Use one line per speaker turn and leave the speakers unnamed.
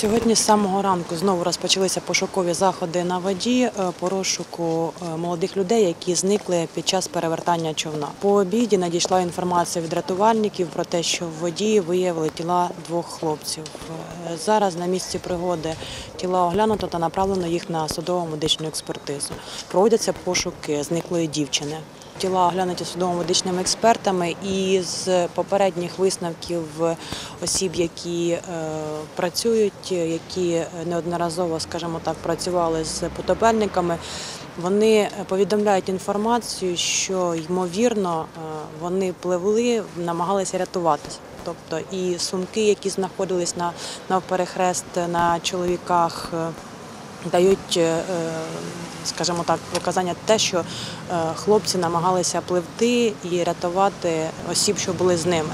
Сьогодні з самого ранку знову розпочалися пошукові заходи на воді е, по розшуку е, молодих людей, які зникли під час перевертання човна. По обіді надійшла інформація від рятувальників про те, що в воді виявили тіла двох хлопців. Е, Зараз на місці пригоди тіла оглянуто та направлено їх на судово медичну експертизу. Проводяться пошуки зниклої дівчини. Тіла оглянуті судово-медичними експертами, і з попередніх висновків осіб, які е, працюють, які неодноразово, скажімо так, працювали з потопельниками, вони повідомляють інформацію, що ймовірно е, вони пливли, намагалися рятуватися. Тобто і сумки, які знаходились на навперехрест на чоловіках. Е, дають, е, скажімо так, показання те, що е, хлопці намагалися пливти і рятувати осіб, що були з ними.